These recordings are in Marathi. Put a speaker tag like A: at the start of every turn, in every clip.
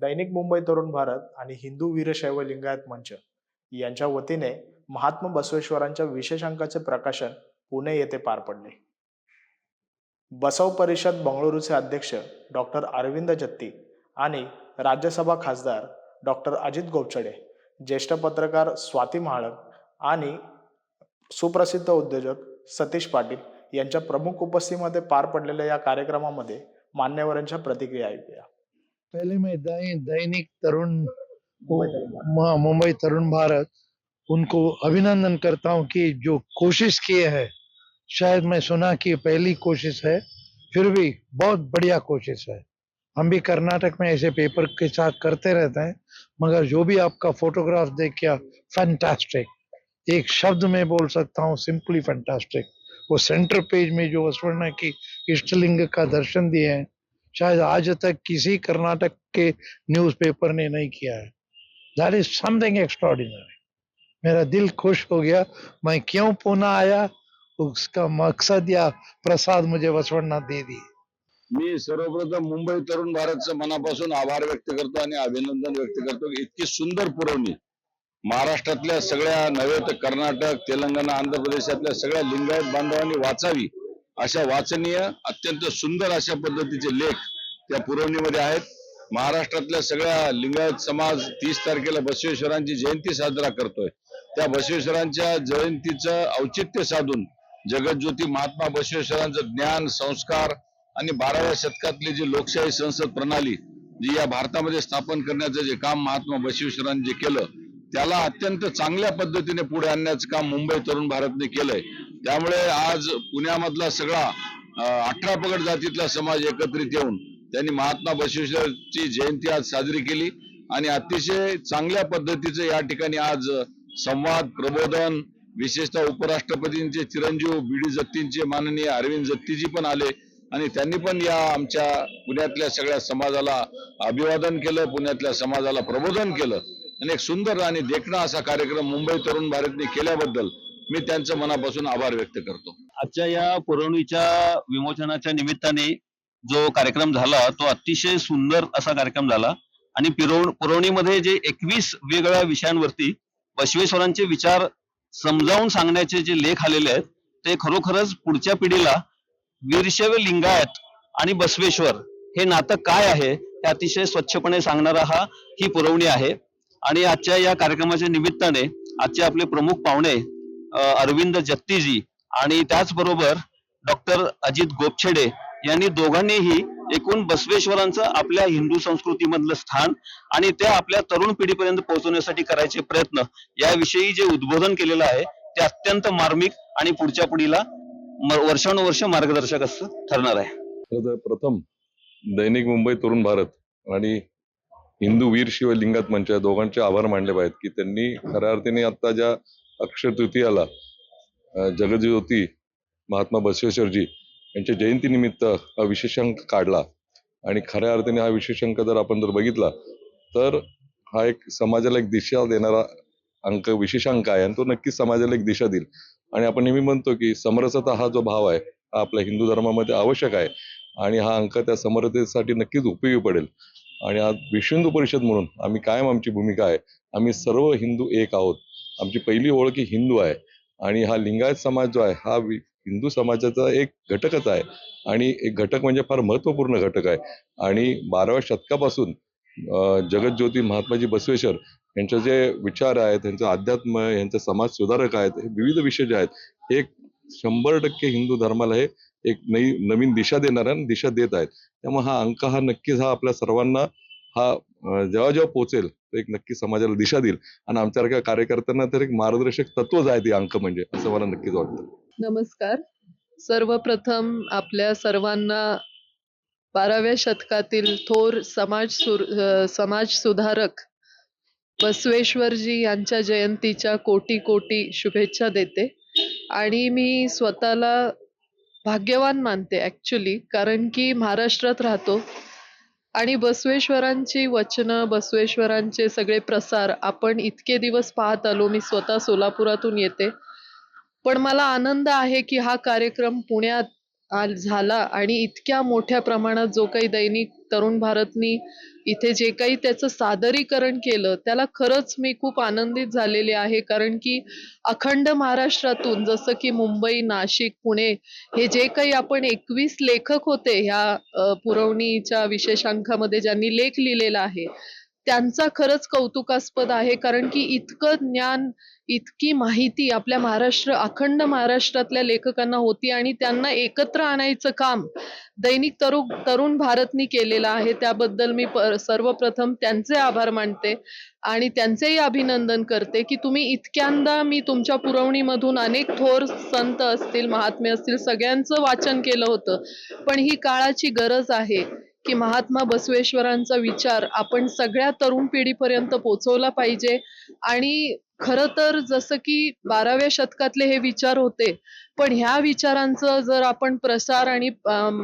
A: दैनिक मुंबई तरुण भारत आणि हिंदू वीरशैव लिंगायत मंच यांच्या वतीने महात्मा बसवेश्वरांच्या विशेषांकाचे प्रकाशन पुणे येथे पार पडले. बसव परिषद बंगळुरूचे अध्यक्ष डॉक्टर अरविंद जत्ती आणि राज्यसभा खासदार डॉक्टर अजित गोपचडे ज्येष्ठ पत्रकार स्वाती महाळक आणि सुप्रसिद्ध उद्योजक सतीश पाटील यांच्या प्रमुख उपस्थितीमध्ये पार पडलेल्या या कार्यक्रमामध्ये मान्यवरांच्या प्रतिक्रिया ऐकूया.
B: पहले मैं दै- दैनिक तरुण को म- मुंबई तरुण भारत उनको अभिनंदन करता हूँ कि जो कोशिश किए हैं शायद मैं सुना कि पहली कोशिश है फिर भी बहुत बढ़िया कोशिश है। हम भी कर्नाटक में ऐसे पेपर के साथ करते रहते हैं मगर जो भी आपका फोटोग्राफ देख क्या फैंटास्टिक एक शब्द में बोल सकता हूँ सिंपली फैंटास्टिक वो सेंटर पेज में जो स्वर्ण की इष्टलिंग का दर्शन दिए हैं शायद आज तक किसी कर्नाटक के न्यूज़पेपर ने नहीं किया है। दैट इज समथिंग एक्स्ट्रॉर्डिनरी मेरा दिल खुश हो गया। मैं क्यों पुणे आया? उसका मकसद या प्रसाद मुझे वसवणना दे दी
C: मी सर्वप्रथम मुंबई तरुण भारतचं मनापासून आभार व्यक्त करतो आणि अभिनंदन व्यक्त करतो की इतकी सुंदर पुरवणी महाराष्ट्रातल्या सगळ्या नव्हे तर कर्नाटक तेलंगणा आंध्र प्रदेशातल्या सगळ्या लिंगायत बांधवांनी वाचावी. अशा वाचनीय अत्यंत सुंदर अशा पद्धतीचे लेख त्या पुरवणीमध्ये आहेत. महाराष्ट्रातल्या सगळ्या लिंगायत समाज तीस तारखेला बसवेश्वरांची जयंती साजरा करतोय. त्या बसवेश्वरांच्या जयंतीचं औचित्य साधून जगज्योती महात्मा बसवेश्वरांचं ज्ञान संस्कार आणि बाराव्या शतकातली जी लोकशाही संसद प्रणाली जी या भारतामध्ये स्थापन करण्याचं जे काम महात्मा बसवेश्वरांनी जे केलं त्याला अत्यंत चांगल्या पद्धतीने पुढे आणण्याचं काम मुंबई तरुण भारतने केलंय. त्यामुळे आज पुण्यामधला सगळा अठरा पगड जातीतला समाज एकत्रित येऊन त्यांनी महात्मा बसवेश्वरची जयंती आज साजरी केली आणि अतिशय चांगल्या पद्धतीचं या ठिकाणी आज संवाद प्रबोधन विशेषतः उपराष्ट्रपतींचे चिरंजीव बीडी जत्तींचे माननीय अरविंद जत्तीजी पण आले आणि त्यांनी पण या आमच्या पुण्यातल्या सगळ्या समाजाला अभिवादन केलं पुण्यातल्या समाजाला प्रबोधन केलं. आणि एक सुंदर आणि देखणा असा कार्यक्रम मुंबई तरुण भारतने केल्याबद्दल मी त्यांचं मनापासून आभार व्यक्त करतो.
D: आजच्या या पुरवणीच्या विमोचनाच्या निमित्ताने जो कार्यक्रम झाला तो अतिशय सुंदर असा कार्यक्रम झाला. आणि पुरवणीमध्ये जे एकवीस वेगवेगळ्या विषयांवरती बसवेश्वरांचे विचार समजावून सांगण्याचे जे लेख आलेले आहेत ते खरोखरच पुढच्या पिढीला वीरशैव लिंगायत आणि बसवेश्वर हे नातं काय आहे हे अतिशय स्वच्छपणे सांगणारा हा ही पुरवणी आहे. आणि आजच्या या कार्यक्रमाच्या निमित्ताने आजचे आपले प्रमुख पाहुणे अरविंद जत्तीजी आणि त्याचबरोबर डॉक्टर अजित गोपछेडे यांनी दोघांनीही एकूण बसवेश्वरांचं आपल्या हिंदू संस्कृतीमधलं स्थान आणि ते आपल्या तरुण पिढीपर्यंत पोहोचवण्यासाठी करायचे प्रयत्न याविषयी जे उद्बोधन केलेलं आहे ते अत्यंत मार्मिक आणि पुढच्या पिढीला वर्षानुवर्ष मार्गदर्शक असं ठरणार आहे.
E: प्रथम दैनिक मुंबई तरुण भारत आणि हिंदू वीर शिव लिंगात मंच या दोघांचे आभार मानले पाहिजेत की त्यांनी खऱ्या अर्थाने आता ज्या अक्षय तृतीयाला जगज्योती महात्मा बसवेश्वरजी यांच्या जयंतीनिमित्त हा विशेषांक काढला. आणि खऱ्या अर्थाने हा विशेषांक जर आपण जर बघितला तर हा एक समाजाला एक दिशा देणारा अंक विशेषांक आहे. आणि तो नक्कीच समाजाला एक दिशा देईल. आणि आपण नेहमी म्हणतो की समरसता हा जो भाव आहे हा आपल्या हिंदू धर्मामध्ये आवश्यक आहे. आणि हा अंक त्या समरतेसाठी नक्कीच उपयोगी पडेल. आणि आज विश्व हिंदू परिषद म्हणून आम्ही कायम आमची भूमिका आहे. आम्ही सर्व हिंदू एक आहोत. आमची पहिली ओळख ही हिंदू आहे. आणि हा लिंगायत समाज जो आहे हा वि- हिंदू समाजाचा एक घटकच आहे. आणि एक घटक म्हणजे फार महत्त्वपूर्ण घटक आहे. आणि बाराव्या शतकापासून जगतज्योती महात्माजी बसवेश्वर यांचे जे विचार आहेत त्यांचं अध्यात्म यांचे समाज सुधारक आहेत हे विविध विषय जे आहेत हे एक शंभर टक्के हिंदू धर्माला हे एक नई नवीन दिशा देणार दिशा देत आहेत. त्यामुळे हा अंक हा नक्कीच हा आपल्या सर्वांना हा जेव्हा जेव्हा पोहोचेल एक नक्की समाजाला दिशा देईल. आणि आमच्यासारख्या कार्यकर्त्यांना तर एक मार्गदर्शक तत्वच आहे ते अंक म्हणजे असं मला नक्कीच वाटतं.
F: नमस्कार. सर्वप्रथम आपल्या सर्वांना बाराव्या शतकातील थोर समाज समाज सुधारक बसवेश्वरजी यांच्या जयंतीच्या कोटी कोटी शुभेच्छा देते. आणि मी स्वतःला भाग्यवान मानते ॲक्च्युली कारण की महाराष्ट्रात राहतो आणि बसवेश्वरांची वचनं बसवेश्वरांचे सगळे प्रसार आपण इतके दिवस पाहत आलो मी स्वतः सोलापुरातून येते. पण मला आनंद आहे की हा कार्यक्रम पुण्यात झाला आणि इतक्या मोठ्या प्रमाणात जो काही दैनिक तरुण भारतनी इथे जे काही त्याचं सादरीकरण केलं त्याला खरंच मी खूप आनंदित झालेले आहे. कारण की अखंड महाराष्ट्रातून जसं की मुंबई नाशिक पुणे हे जे काही आपण एकवीस लेखक होते ह्या पुरवणीच्या विशेषांकामध्ये ज्यांनी लेख लिहिलेला आहे त्यांचा खरंच कौतुकास्पद आहे. कारण की इतकं ज्ञान इतकी माहिती आपल्या महाराष्ट्र अखंड महाराष्ट्रातल्या लेखकांना होती आणि त्यांना एकत्र आणायचं काम दैनिक तरुण तरुण भारतनी केलेलं आहे. त्याबद्दल मी प- सर्वप्रथम त्यांचे आभार मानते आणि त्यांचेही अभिनंदन करते की तुम्ही इतक्यांदा मी तुमच्या पुरवणीमधून अनेक थोर संत असतील महात्मे असतील सगळ्यांचं वाचन केलं होतं. पण ही काळाची गरज आहे. की महात्मा बसवेश्वरांचा विचार आपण सगळ्या तरुण पिढीपर्यंत पोहोचवला पाहिजे. आणि खरं तर जसं की बाराव्या शतकातले हे विचार होते पण ह्या विचारांचं जर आपण प्रसार आणि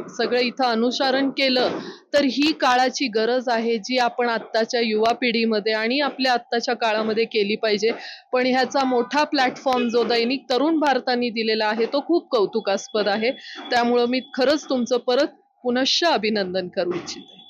F: सगळं इथं अनुसरण केलं तर ही काळाची गरज आहे जी आपण आत्ताच्या युवा पिढीमध्ये आणि आपल्या आत्ताच्या काळामध्ये केली पाहिजे. पण ह्याचा मोठा प्लॅटफॉर्म जो दैनिक तरुण भारताने दिलेला आहे तो खूप कौतुकास्पद आहे. त्यामुळं मी खरंच तुमचं परत पुनश्च अभिनंदन करू इच्छिते.